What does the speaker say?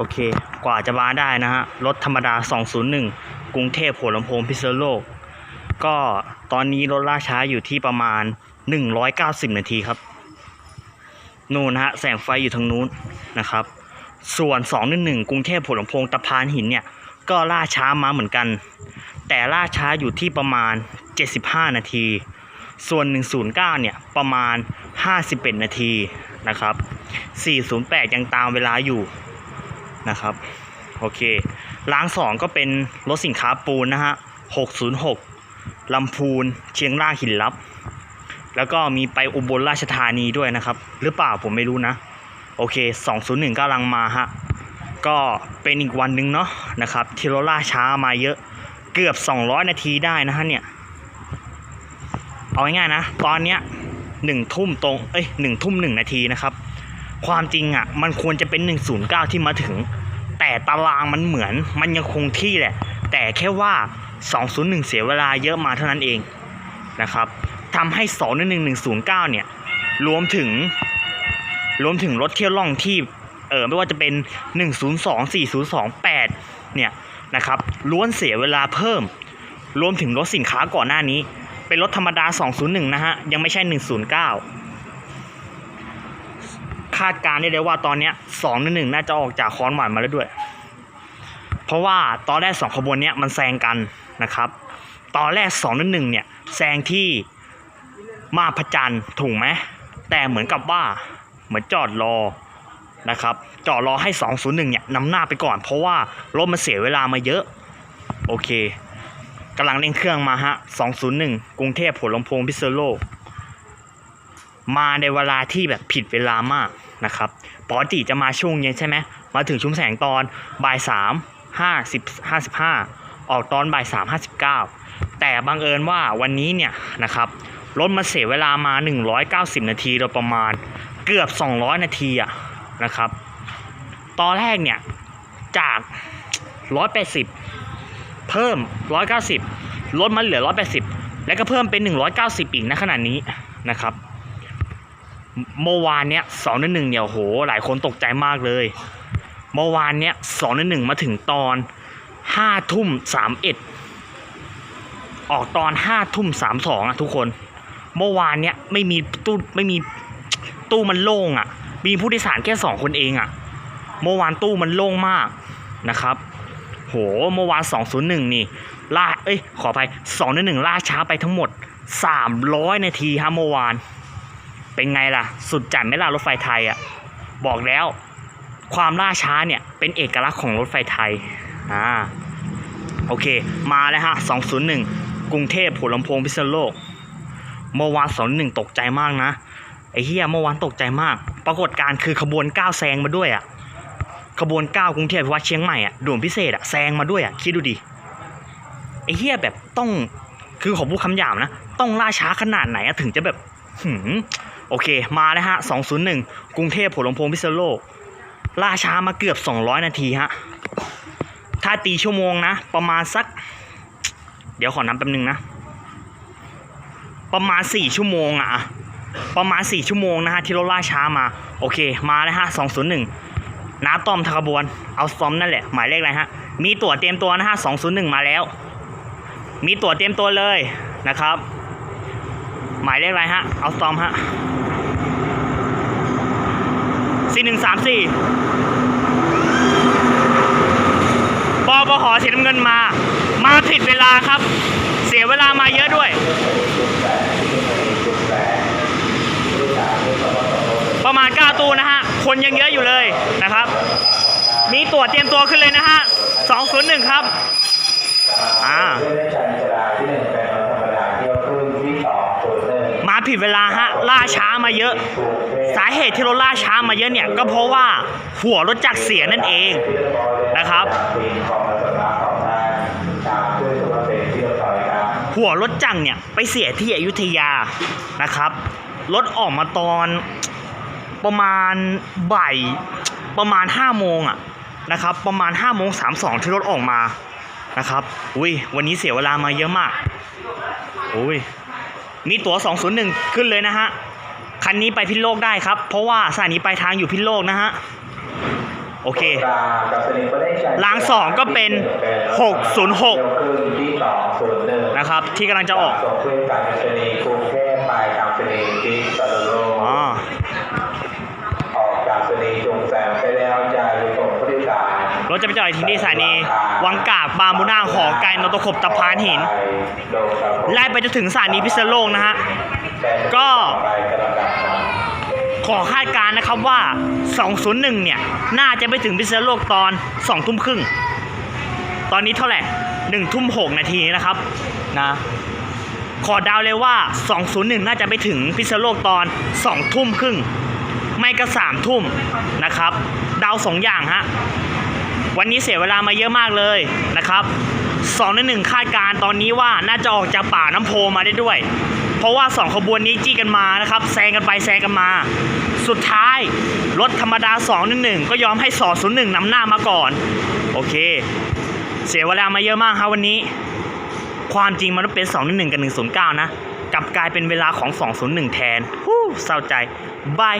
โอเค กว่าจะมาได้นะฮะ รถธรรมดา 201 กรุงเทพหัวลำโพงพิษณุโลก ก็ตอนนี้รถล่าช้าอยู่ที่ประมาณ 190 นาทีครับ นู่นนะฮะ แสงไฟอยู่ทางนู้นนะครับ ส่วน 211 กรุงเทพหัวลำโพงตะพานหินเนี่ย ก็ล่าช้ามาเหมือนกัน แต่ล่าช้าอยู่ที่ประมาณ 75 นาที ส่วน 109 เนี่ย ประมาณ 51 นาทีนะครับ 408 ยังตามเวลาอยู่ นะครับโอเคล้างสองก็เป็นรถสินค้าปูนนะฮะ 606 ลำพูน เชียงรากหินลับ แล้วก็มีไปอุบลราชธานีด้วยนะครับ หรือเปล่าผมไม่รู้นะ โอเค 201กำลังมาฮะ ก็เป็นอีกวันหนึ่งเนาะนะครับ ที่รถล่าช้ามาเยอะเกือบ 200 นาทีได้นะฮะเนี่ย เอาง่ายๆนะ ตอนเนี้ยหนึ่งทุ่มตรง เอ้ยหนึ่งทุ่มหนึ่งนาทีนะครับ ความจริงอะ มันควรจะเป็น 109 ที่มาถึง แต่ตารางมันเหมือนมันยังคงที่แหละ แต่แค่ว่า 201 เสียเวลาเยอะมาเท่านั้นเองนะครับทำให้ 211 109 เนี่ย รวมถึง รวมถึงรถเที่ยวล่องที่เออไม่ว่าจะเป็น 102 4028 เนี่ยนะครับล้วนเสียเวลาเพิ่ม รวมถึงรถสินค้าก่อนหน้านี้ เป็นรถธรรมดา 201 นะฮะ ยังไม่ใช่ 109าดการณ์ได้เลยว่าตอนนี้ย211น่าจะออกจากคอนหวานมาแล้วด้วย เพราะว่าตอนแรกสองขบวนเนี้ยมันแซงกันนะครับ ตอนแรก211เนี่ยแซงที่มาพจันทร์ถูกไหมแต่เหมือนกับว่าเหมือนจอดรอนะครับจอดรอให้ 201 เนี่ยนำหน้าไปก่อน เพราะว่ารถมันเสียเวลามาเยอะ โอเคกำลังเร่งเครื่องมาฮะ 201 กรุงเทพหัวลำโพงพิษณุโลก มาในเวลาที่แบบผิดเวลามาก นะครับปกติจะมาช่วงเย็นใช่ไหมมาถึงชุมแสงตอนบ่ายสามห้าสิบห้าสิบห้าออกตอนบ่ายสามห้าสิบเก้าแต่บังเอิญว่าวันนี้เนี่ยนะครับรถมาเสียเวลามา 190 นาทีโดยประมาณเกือบ 200 นาทีอะนะครับ ตอนแรกเนี่ยจาก 180 เพิ่ม 190 ลดมาเหลือ 180 แล้วก็เพิ่มเป็น 190 อีกนะขนาดนี้นะครับ เมื่อวานเนี้ยสองนหนึ่งเนี่ยโห หลายคนตกใจมากเลย เมื่อวานเนี้ยสองนหนึ่งมาถึงตอนห้าทุ่มสามเอ็ดออกตอนห้าทุ่มสามสองอะทุกคน เมื่อวานเนี้ยไม่มีตู้ไม่มีตู้มันโล่งอะมีผู้โดยสารแค่สองคนเองอะเมื่อวานตู้มันโล่งมากนะครับ โหเมื่อวาน201นี่ล่าเอ้ยขออภัย211ล่าช้าไปทั้งหมด300นาทีฮะเมื่อวาน เป็นไงล่ะ สุดจัดไหม่ล่ะรถไฟไทยอะ่ะบอกแล้ว ความล่าช้าเนี่ยเป็นเอกลักษณ์ของรถไฟไทยอ่าโอเค มาแล้วฮะ 201 กรุงเทพหัวลำโพงพิษณุโลก เมื่อวาน201 ตกใจมากนะ ไอ้เฮียเมื่อวานตกใจมาก ปรากฏการณ์คือขบวนก้าวแซงมาด้วยอะ ขบวนก้าวกรุงเทพวัดเชียงใหม่อะด่วนพิเศษอะแซงมาด้วยอะ คิดดูดิ ไอ้เฮียแบบต้อง คือขอพูดคำหยาบนะ ต้องล่าช้าขนาดไหนอะถึงจะแบบหืม โอเคมาแล้วฮะ 201 กรุงเทพหัวลำโพงพิษณุโลก ล่าช้ามาเกือบ 200 นาทีฮะ ถ้าตีชั่วโมงนะ ประมาณสัก เดี๋ยวขอนับแป๊บนึงนะ ประมาณ 4 ชั่วโมงอะประมาณ 4 ชั่วโมงนะฮะ ที่เรถล่าช้ามา โอเค มาแล้วฮะ 201 น้าต้อมทางขบวน เอาซ้อมนั่นแหละ หมายเลขอะไรฮะ มีตั๋วเตรียมตัวนะฮะ 201 มาแล้ว มีตั๋วเตรียมตัวเลยนะครับ หมายเลขอะไรฮะ เอาซ้อมฮะ สี่หนึ่งสามสี่ปปหสีน้ำเงินมา มาผิดเวลาครับ เสียเวลามาเยอะด้วย ประมาณ 9 ตู้นะฮะ คนยังเยอะอยู่เลยนะครับ มีตั๋วเตรียมตัวขึ้นเลยนะฮะ201 ครับ อ่า ผิดเวลาฮะล่าช้ามาเยอะ สาเหตุที่รถล่าช้ามาเยอะเนี่ยก็เพราะว่าหัวรถจักรเสียนั่นเองนะครับขวบร้อยครับ หัวรถจักรเนี่ยไปเสียที่อยุธยานะครับรถออกมาตอนประมาณบ่ายประมาณ5โมงอะนะครับ ประมาณ5โมง32ที่รถออกมานะครับอุ้ยวันนี้เสียเวลามาเยอะมากอุ้ย มีตั๋ว 201 ขึ้นเลยนะฮะ คันนี้ไปพิษโลกได้ครับ เพราะว่าสถานีปลายทางอยู่พิษโลกนะฮะ โอเครารางสองก็เป็น 606ที่สองศูนย์หนึ่งนะครับ ที่กำลังจะออกส่งขึ้นการชนีกรุงเทพไปทางชนีที่สระโล จะไปจอดที่นี่สถานีวังกาบบามูนาหอไก่นตะขบตะพานหินไล่ไปจนถึงสถานีพิษณุโลกนะฮะก็ ขอคาดการณ์นะครับว่า 201 เนี่ย น่าจะไปถึงพิษณุโลกตอน 2 ทุ่มครึ่ง ตอนนี้เท่าไหร่1ทุ่ม6นาทีนะครับนะขอเดาวเลยว่า 201 น่าจะไปถึงพิษณุโลกตอน 2 ทุ่มครึ่ง ไม่ก็ 3 ทุ่มนะครับเดาวสองอย่างฮะ วันนี้เสียเวลามาเยอะมากเลยนะครับ2ใน1คาดการณ์ตอนนี้ว่าน่าจะออกจากป่าน้ำโพมาได้ด้วย เพราะว่า 2 ขบวนนี้จี้กันมานะครับแซงกันไปแซงกันมา สุดท้ายรถธรรมดา2ใน1ก็ยอมให้201นย์หนึ่งนำหน้ามาก่อน โอเค เสียเวลามาเยอะมากครับวันนี้ ความจริงมันต้องเป็น2ใน1กับ109นะกลับกลายเป็นเวลาของ201แทนฮู้เศร้าใจบาย